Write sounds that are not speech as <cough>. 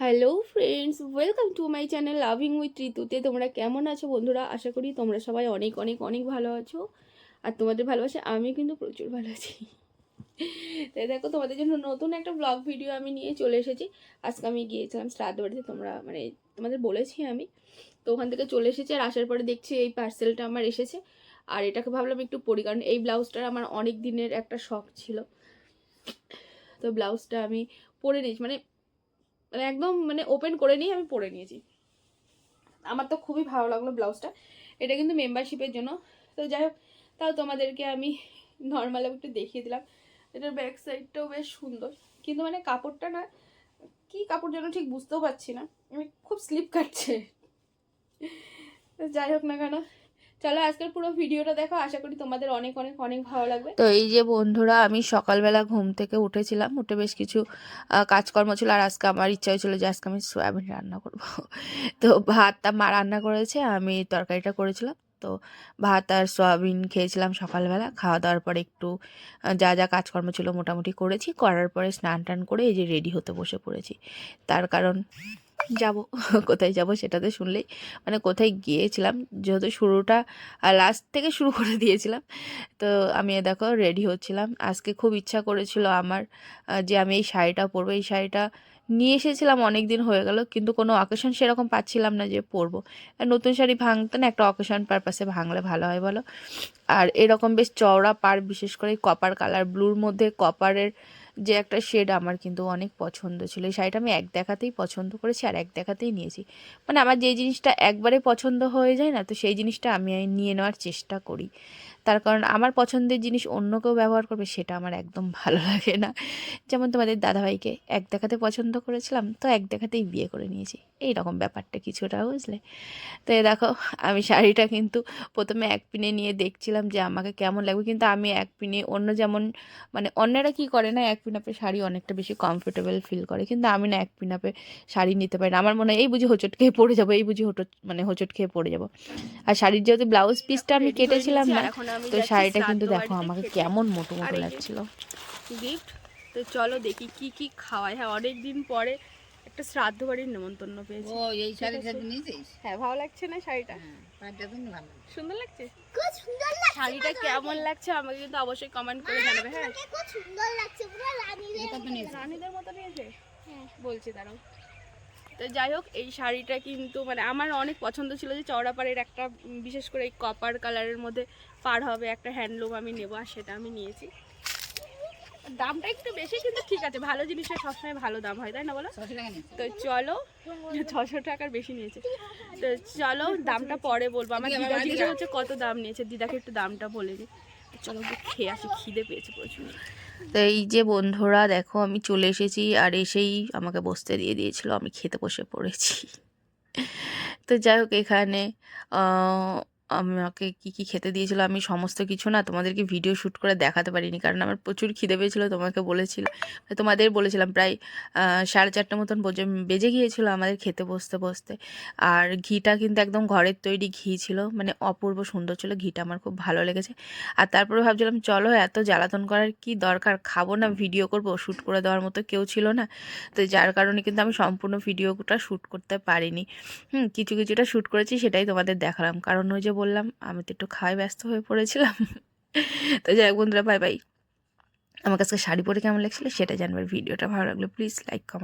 Hello friends welcome to my channel loving with ঋতুতে তোমরা কেমন আছো বন্ধুরা? আশা করি তোমরা সবাই অনেক অনেক অনেক ভালো আছো। আর তোমাদের ভালোবাসে আমি কিন্তু প্রচুর ভালো আছি। তাই দেখো, তোমাদের জন্য নতুন একটা ব্লগ ভিডিও আমি নিয়ে চলে এসেছি। আজকে আমি গিয়েছিলাম শ্রাদ্ধ বাড়িতে, তোমরা মানে তোমাদের বলেছি আমি। তো ওখান থেকে চলে এসেছি আর আসার পরে দেখছি এই পার্সেলটা আমার এসেছে। আর এটাকে ভাবলাম একটু পরি, কারণ এই ব্লাউজটার আমার অনেক দিনের একটা শখ ছিল। তো ব্লাউজটা আমি পরে নিয়েছি। মানে মানে একদম মানে ওপেন করে নিয়ে আমি পরে নিয়েছি। আমার তো খুবই ভালো লাগল ব্লাউজটা। এটা কিন্তু মেম্বারশিপের জন্য। তো যাই হোক, তাও তোমাদেরকে আমি নর্মাল একটু দেখিয়ে দিলাম। এটার ব্যাক সাইডটাও বেশ সুন্দর। কিন্তু মানে কাপড়টা না, কি কাপড় যেন ঠিক বুঝতেও পারছি না। আমি খুব স্লিপ কাটছে। যাই হোক না কেন চলো আজকের পুরো ভিডিওটা দেখো, আশা করি তোমাদের অনেক অনেক অনেক ভালো লাগবে। তো এই যে বন্ধুরা, আমি সকালবেলা ঘুম থেকে উঠেছিলাম, উঠে বেশ কিছু কাজকর্ম ছিল, আর আজকে আমার ইচ্ছা হয়েছিল যে আজকে আমি সয়াবিন রান্না করব। <laughs> তো ভাতটা মা রান্না করেছে, আমি তরকারিটা করেছিলাম। তো ভাত আর সয়াবিন খেয়েছিলাম সকালবেলা, খাওয়া দাওয়ার পরে একটু যা যা কাজকর্ম ছিল মোটামুটি করেছি, করার পরে স্নান টান করে এই যে রেডি হতে বসে পড়েছি। তার কারণ যাব, কোথায় যাব সেটা তো শুনলেই মানে কোথায় গিয়েছিলাম, যেহেতু শুরুটা লাস্ট থেকে শুরু করে দিয়েছিলাম, তো আমি দেখো রেডি হচ্ছিলাম। আজকে খুব ইচ্ছা করেছিল আমার যে আমি এই শাড়িটা পরবো। এই শাড়িটা নিয়ে এসেছিলাম অনেক দিন হয়ে গেল, কিন্তু কোনো অকেশন সেরকম পাচ্ছিলাম না যে পরবো। আর নতুন শাড়ি ভাঙতে না একটা অকেশন পারপাসে ভাঙলে ভালো হয় বলো। আর এরকম বেশ চওড়া পার বিশেষ করে কপার কালার ব্লুর মধ্যে কপারের যে একটা শেড আমার কিন্তু অনেক পছন্দ ছিল। এই শাড়িটা আমি এক দেখাতেই পছন্দ করেছি আর এক দেখাতেই নিয়েছি। মানে আমার যে জিনিসটা একবারে পছন্দ হয়ে যায় না, তো সেই জিনিসটা আমি নিয়ে নেওয়ার চেষ্টা করি। তার কারণ আমার পছন্দের জিনিস অন্য কেউ ব্যবহার করবে সেটা আমার একদম ভালো লাগে না। যেমন তোমাদের দাদাভাইকে এক দেখাতে পছন্দ করেছিলাম তো এক দেখাতেই বিয়ে করে নিয়েছি। এই রকম ব্যাপারটা কিছুটা বুঝলে? তো এ দেখো আমি শাড়িটা কিন্তু প্রথমে এক পিনে নিয়ে দেখছিলাম যে আমাকে কেমন লাগবে কিন্তু আমি এক পিনে অন্য যেমন মানে অন্যরা কি করে না এক পিনাপে শাড়ি অনেকটা বেশি কমফোর্টেবল ফিল করে কিন্তু আমি না এক পিনাপে শাড়ি নিতে পারি না। আমার মনে হয় এই বুঝি হোঁচট খেয়ে পড়ে যাব এই বুঝি হোঁচট মানে হোঁচট খেয়ে পড়ে যাব। আর শাড়ির যেহেতু ব্লাউজ পিসটা আমি কেটেছিলাম না তো শাড়িটা কিন্তু দেখো আমাকে কেমন মোটো মোটো লাগছিল। গিফট তো চলো দেখি কি কি খাওয়ায়। হ্যাঁ অনেক দিন পরে একটা শ্রাদ্ধ বাড়ির নেমন্তন্ন পেয়েছি। ও এই শাড়ি আছে। সাথে নিয়েছিস? হ্যাঁ ভালো লাগছে না শাড়িটা? হ্যাঁ শাড়িটা তুমি ভালো সুন্দর লাগছে? শাড়িটা কেমন লাগছে আমাকে কিন্তু অবশ্যই কমেন্ট করে জানাবে হ্যাঁ? খুব সুন্দর লাগছে পুরো রানীদের রানীদের মতো নিয়েছে? হ্যাঁ। বলছি দাঁড়াও। তো যাই হোক এই শাড়িটা কিন্তু মানে আমার অনেক পছন্দ ছিল যে চওড়া পাড়ের একটা বিশেষ করে এই কপার কালারের মধ্যে পার হবে একটা হ্যান্ডলুম আমি নেব আর সেটা আমি নিয়েছি। দামটা একটু বেশি কিন্তু ঠিক আছে ভালো জিনিসের সবসময় ভালো দাম হয় তাই না বলো? তো চলো ছশো টাকার বেশি নিয়েছে। তো চলো দামটা পরে বলব। আমার দিদা জিজ্ঞেস এদিকে। হচ্ছে কত দাম নিয়েছে দিদাকে একটু দামটা বলে দিই চলো খেয়ে আসি খিদে পেয়েছে প্রচুর। তো এই যে বন্ধুরা, দেখো আমি চলে এসেছি আর এসেই আমাকে বসতে দিয়ে দিয়েছিল, আমি খেতে বসে পড়েছি। তো যাই হোক এখানে আমাকে কি কি খেতে দিয়েছিল আমি সমস্ত কিছু না তোমাদেরকে ভিডিও শ্যুট করে দেখাতে পারিনি। কারণ আমার প্রচুর খিদে পেয়েছিল, তোমাকে বলেছিল তোমাদের বলেছিলাম প্রায় সাড়ে চারটে মতন বেজে গিয়েছিল আমাদের খেতে বসতে বসতে। আর ঘিটা কিন্তু একদম ঘরের তৈরি ঘি ছিল মানে অপূর্ব সুন্দর ছিল, ঘিটা আমার খুব ভালো লেগেছে। আর তারপরে ভাবছিলাম, চলো এত জ্বালাতন করার কি দরকার? খাব না ভিডিও করব শ্যুট করে দেওয়ার মতো কেউ ছিল না। তো যার কারণে কিন্তু আমি সম্পূর্ণ ভিডিওটা শ্যুট করতে পারিনি। হুম, কিছু, কিছুটা শ্যুট করেছি, সেটাই তোমাদের দেখালাম। কারণ ওই যে বললাম, আমি তো একটু খাওয়াই ব্যস্ত হয়ে পড়েছিলাম। তো যাই হোক বন্ধুরা বাই বাই আমার কাছে শাড়ি পরে কেমন লাগছিল সেটা জানবার ভিডিওটা ভালো লাগল। Please like comment